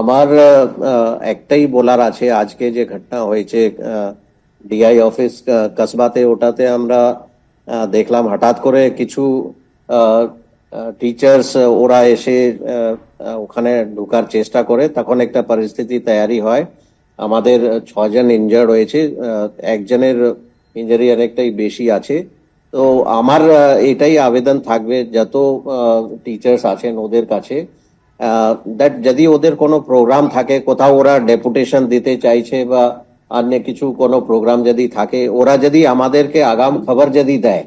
আমার একটাই বলার আছে, আজকে যে ঘটনা হয়েছে ডিআই অফিস কসবাতে, ওটাতে আমরা দেখলাম হঠাৎ করে কিছু টিচার্স ওরা এসে ওখানে ঢোকার চেষ্টা করে, তখন একটা পরিস্থিতি তৈরি হয়। আমাদের ছজন ইনজার্ড হয়েছে একজনের ইঞ্জারি অনেকটাই বেশি আছে। তো আমার এটাই আবেদন থাকবে, যত টিচার্স আছেন ওদের কাছে। দ্যাট যদি ওদের কোনো প্রোগ্রাম থাকে, কোথাও ওরা ডেপুটেশন দিতে চাইছে বা অন্য কিছু কোনো প্রোগ্রাম যদি থাকে, ওরা যদি আমাদেরকে আগাম খবর যদি দেয়,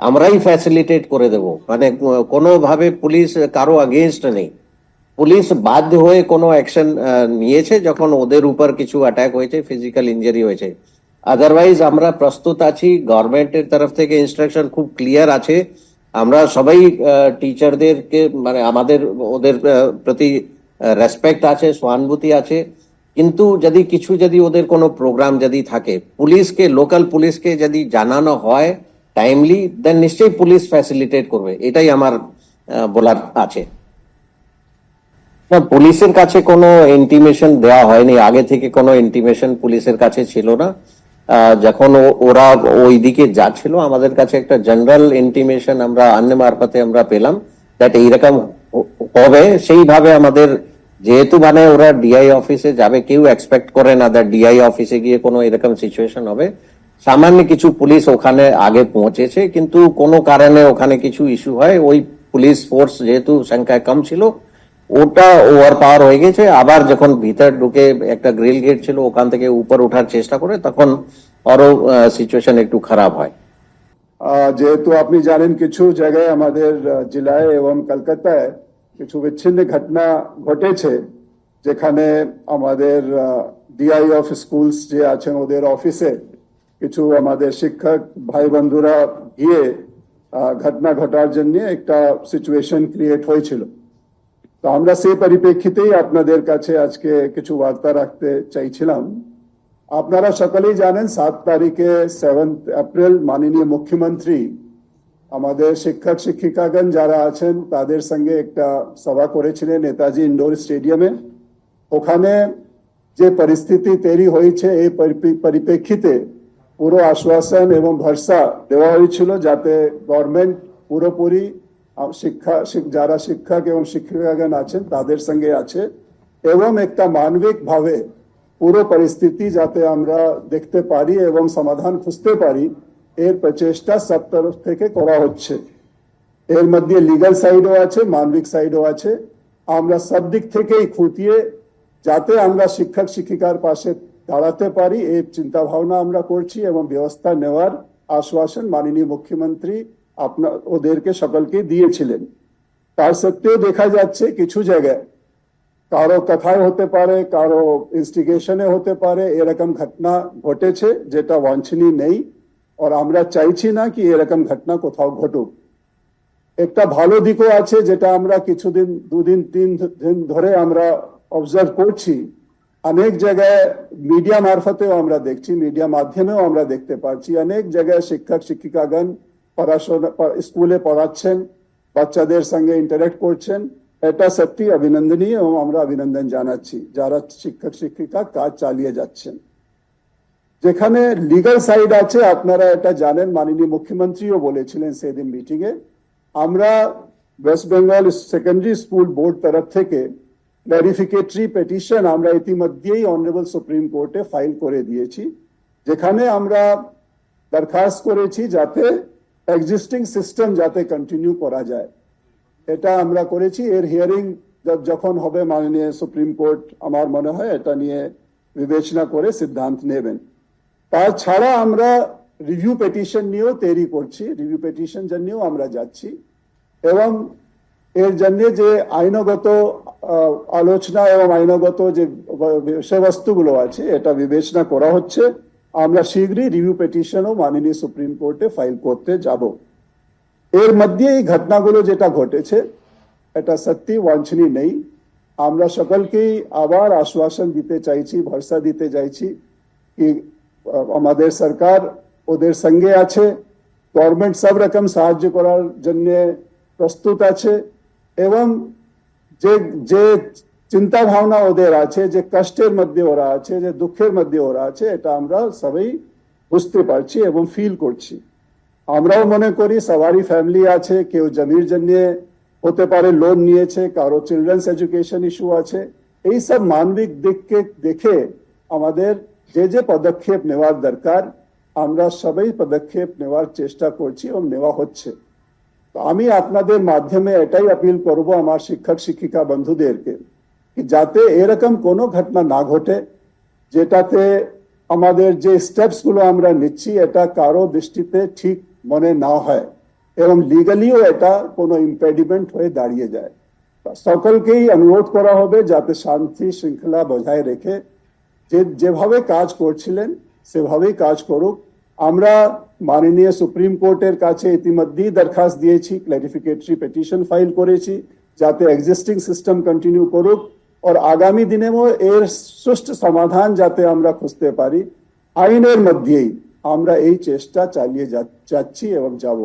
আমরাই ফ্যাসিলিটেট করে দেব। মানে কোনোভাবে পুলিশ কারও আগেনস্ট নেই। পুলিশ বাধ্য হয়ে কোনো অ্যাকশন নিয়েছে যখন ওদের উপর কিছু অ্যাটাক হয়েছে ফিজিক্যাল ইনজারি হয়েছে। আদারওয়াইজ আমরা প্রস্তুত আছি। গভর্নমেন্টের তরফ থেকে ইনস্ট্রাকশন খুব ক্লিয়ার আছে। আমরা সবাই টিচারদেরকে মানে আমাদের, ওদের প্রতি রেসপেক্ট আছে, সহানুভূতি আছে। কিন্তু যদি কিছু যদি ওদের কোনো প্রোগ্রাম যদি থাকে, পুলিশকে লোকাল পুলিশকে যদি জানানো হয় টাইমলি দেন নিশ্চয়ই পুলিশ ফ্যাসিলিটেট করবে। এটাই আমার বলার আছে। না, পুলিশের কাছে কোনো ইন্টিমেশন দেওয়া হয়নি। আগে থেকে কোনো ইন্টিমেশন পুলিশের কাছে ছিল না। যখন ওরা ওই দিকে যাচ্ছিল, আমাদের কাছে একটা জেনারেল ইন্টিমেশন আমরা অন্য মারফতে আমরা পেলাম দ্যাট এইরকম হবে। সেইভাবে আমাদের যেহেতু মানে ওরা ডিআই অফিসে যাবে, কেউ এক্সপেক্ট করে না দ্যাট ডিআই অফিসে গিয়ে কোনো এরকম সিচুয়েশন হবে। সামান্য কিছু পুলিশ ওখানে আগে পৌঁছেছে, কিন্তু কোনো কারণে ওখানে কিছু ইস্যু হয়। ওই পুলিশ ফোর্স যেহেতু সংখ্যায় কম ছিল ওটা ওভার পাওয়ার হয়ে গেছে। আবার যখন ভিতর ঢুকে একটা গ্রিল গেট ছিল, ওখান থেকে উপর ওঠার চেষ্টা করে, তখন আরও সিচুয়েশন একটু খারাপ হয়। যেহেতু আপনি জানেন কিছু জায়গায় আমাদের জেলায় এবং কলকাতায় কিছু বিচ্ছিন্ন ঘটনা ঘটেছে, যেখানে আমাদের ডিআই অফ স্কুলস যে আছেন ওদের অফিসে কিছু আমাদের শিক্ষক ভাই বন্ধুরা গিয়ে ঘটনা ঘটার জন্য একটা সিচুয়েশন ক্রিয়েট হয়েছিল। তো আমরা সেই পরিপ্রেক্ষিতেই আপনাদের কাছে আজকে কিছু বার্তা রাখতে চাইছিলাম। আপনারা সকলেই জানেন, সাত তারিখে সেভেন্থ এপ্রিল মাননীয় মুখ্যমন্ত্রী, আমাদের শিক্ষক, শিক্ষিকাগণ যারা আছেন, তাদের সঙ্গে একটা সভা করেছিলেন নেতাজি ইন্ডোর স্টেডিয়ামে। ওখানে যে পরিস্থিতি তৈরি হয়েছে, এই পরিপ্রেক্ষিতে পুরো আশ্বাসন এবং ভরসা দেওয়া হয়েছিল যাতে গভর্নমেন্ট পুরোপুরি শিক্ষা শিক- যারা শিক্ষক এবং শিক্ষিকাগণ আছেন, তাদের সঙ্গে আছে। এবং একটা মানবিক ভাবে পুরো পরিস্থিতি যাতে আমরা দেখতে পারি এবং সমাধান খুঁজতে পারি, এর প্রচেষ্টা সব তরফ থেকে করা হচ্ছে। এর মধ্যে লিগাল সাইডও আছে, মানবিক সাইডও আছে। আমরা সব দিক থেকেই খুঁটিয়ে যাতে আমরা শিক্ষক, শিক্ষিকার পাশে দাঁড়াতে পারি, এই চিন্তা ভাবনা আমরা করছি এবং ব্যবস্থা নেওয়ার আশ্বাসন মাননীয় মুখ্যমন্ত্রী আপনার ওদেরকে সকলকে দিয়েছিলেন। তার সত্ত্বেও দেখা যাচ্ছে কিছু জায়গায় কারও কথায় হতে পারে, কারও ইনস্টিগেশনে হতে পারে, এরকম ঘটনা ঘটেছে যেটা বাঞ্ছনীয় নেই আর আমরা চাইছি না কি এরকম ঘটনা কোথাও ঘটুক। একটা ভালো দিকও আছে যেটা আমরা কিছুদিন, দুদিন, তিন দিন ধরে আমরা অবজার্ভ করছি। অনেক জায়গায় মিডিয়া মারফতেও আমরা দেখছি মিডিয়া মাধ্যমেও আমরা দেখতে পাচ্ছি অনেক জায়গায় শিক্ষক, শিক্ষিকাগণ পড়াশোনা স্কুলে পড়াচ্ছেন, বাচ্চাদের সঙ্গে ইন্টারেক্ট করছেন। এটা সত্যি অভিনন্দনীয় এবং আমরা অভিনন্দন জানাচ্ছি, যারা শিক্ষক, শিক্ষিকা কাজ চালিয়ে যাচ্ছেন। যেখানে লিগাল সাইড আছে, আপনারা এটা জানেন, মাননীয় মুখ্যমন্ত্রীও বলেছিলেন সেদিন মিটিং এ। আমরা West Bengal secondary school board তরফ থেকে ক্লারিফিকেটরি পেটিশন আমরা ইতিমধ্যেই অনারেবল সুপ্রিম কোর্টে ফাইল করে দিয়েছি, যেখানে আমরা দরখাস্ত করেছি যাতে এক্সিস্টিং সিস্টেম যাতে কন্টিনিউ করা যায়। এটা আমরা করেছি। এর হিয়ারিং যখন হবে মাননীয় সুপ্রিম কোর্ট আমার মনে হয় এটা নিয়ে বিবেচনা করে সিদ্ধান্ত নেবেন। তাছাড়া আমরা রিভিউ পেটিশন নিয়েও তৈরি করছি। রিভিউ পেটিশন জন্যও আমরা যাচ্ছি। এবং এর জন্য যে আইনগত আলোচনা এবং আইনগত যে বিষয়বস্তুগুলো আছে, এটা বিবেচনা করা হচ্ছে। আমরা শীঘ্রই রিভিউ পেটিশনও মাননীয় সুপ্রিম কোর্টে ফাইল করতে যাব। এর মধ্যে এই ঘটনাগুলো যেটা ঘটেছে, এটা সত্যি বাঞ্ছনীয় নেই। আমরা সকলকেই আবার আশ্বাসন দিতে চাইছি, ভরসা দিতে চাইছি কি আমাদের সরকার ওদের সঙ্গে আছে। গভর্নমেন্ট সব রকম সাহায্য করার জন্য প্রস্তুত আছে এবং যে যে চিন্তা ভাবনা ওদের আছে যে কষ্টের মধ্যে ওরা আছে যে দুঃখের মধ্যে ওরা আছে এটা আমরা সবাই বুঝতে পারছি এবং ফিল করছি আমরাও মনে করি সবারই ফ্যামিলি আছে কেউ জমির জন্য হতে পারে লোন নিয়েছে কারও চিলড্রেন্স এডুকেশন ইস্যু আছে এই সব মানবিক দিককে দেখে আমাদের যে যে পদক্ষেপ নেওয়ার দরকার আমরা সবাই পদক্ষেপ নেওয়ার চেষ্টা করছি এবং নেওয়া হচ্ছে তো আমি আপনাদের মাধ্যমে এটাই আপিল করব আমার শিক্ষক শিক্ষিকা বন্ধুদেরকে কি যাতে এরকম কোনো ঘটনা না ঘটে যেটাতে আমাদের যে স্টেপসগুলো আমরা নিচ্ছি এটা কারও দৃষ্টিতে ঠিক মনে না হয় এবং লিগালিও এটা কোনো ইম্পেডিমেন্ট হয়ে দাঁড়িয়ে যায় সকলকেই অনুরোধ করা হবে যাতে শান্তি শৃঙ্খলা বজায় রেখে যে যেভাবে কাজ করছিলেন সেভাবেই কাজ করুক আমরা মাননীয় সুপ্রিম কোর্টের কাছে ইতিমধ্যেই দরখাস্ত দিয়েছি ক্লারিফিকেটরি পিটিশন ফাইল করেছি যাতে এক্সিস্টিং সিস্টেম কন্টিনিউ করুক আর আগামী দিনেও এর সুষ্ঠু সমাধান যাতে আমরা খুঁজতে পারি আইনের মধ্যেই আমরা এই চেষ্টা চালিয়ে যা- যাচ্ছি এবং যাব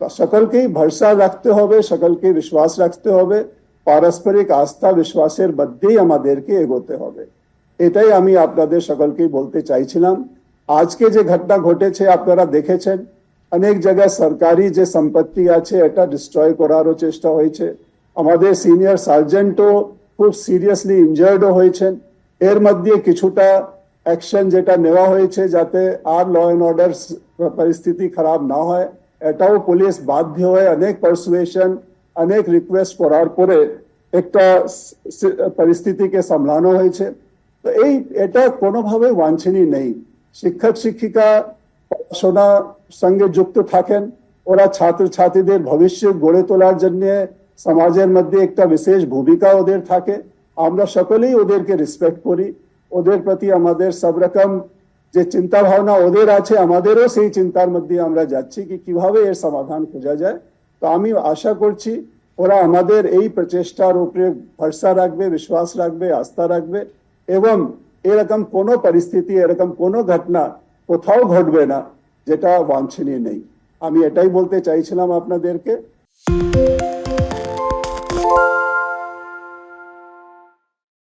তা সকলকেই ভরসা রাখতে হবে সকলকে বিশ্বাস রাখতে হবে পারস্পরিক আস্থা বিশ্বাসের মধ্যেই আমাদেরকে এগোতে হবে এটাই আমি আপনাদের সকলকেই বলতে চাইছিলাম আজকে যে ঘটনা ঘটেছে আপনারা দেখেছেন অনেক জায়গায় সরকারি যে সম্পত্তি আছে এটা ডিস্ট্রয় করারও চেষ্টা হয়েছে আমাদের সিনিয়র সার্জেন্টও খুব সিরিয়াসলি ইনজার্ডও হয়েছেন। এর মধ্যে কিছুটা অ্যাকশন যেটা নেওয়া হয়েছে যাতে আর ল অ্যান্ড অর্ডার পরিস্থিতি খারাপ না হয়, এটাও পুলিশ বাধ্য হয়ে অনেক পার্সুয়েশন অনেক রিকোয়েস্ট করার পরে একটা পরিস্থিতিকে সামলানো হয়েছে। তো এই, এটা কোনোভাবে বাঞ্ছনীয় নেই। শিক্ষক, শিক্ষিকা, পড়াশোনার সঙ্গে যুক্ত থাকেন। ওরা ছাত্র ছাত্রীদের ভবিষ্যৎ গড়ে তোলার জন্য সমাজের মধ্যে একটা বিশেষ ভূমিকা ওদের থাকে। আমরা সকলেই ওদেরকে রেসপেক্ট করি। ওদের প্রতি আমাদের সব রকম যে চিন্তা ভাবনা ওদের আছে, আমাদেরও সেই চিন্তার মধ্যে আমরা যাচ্ছি কি কীভাবে এর সমাধান খোঁজা যায়। তো আমি আশা করছি ওরা আমাদের এই প্রচেষ্টার উপরে ভরসা রাখবে, বিশ্বাস রাখবে, আস্থা রাখবে এবং এরকম কোনো পরিস্থিতি, এরকম কোনো ঘটনা কোথাও ঘটবে না, যেটা বাঞ্ছনীয় নেই। আমি এটাই বলতে চাইছিলাম আপনাদেরকে।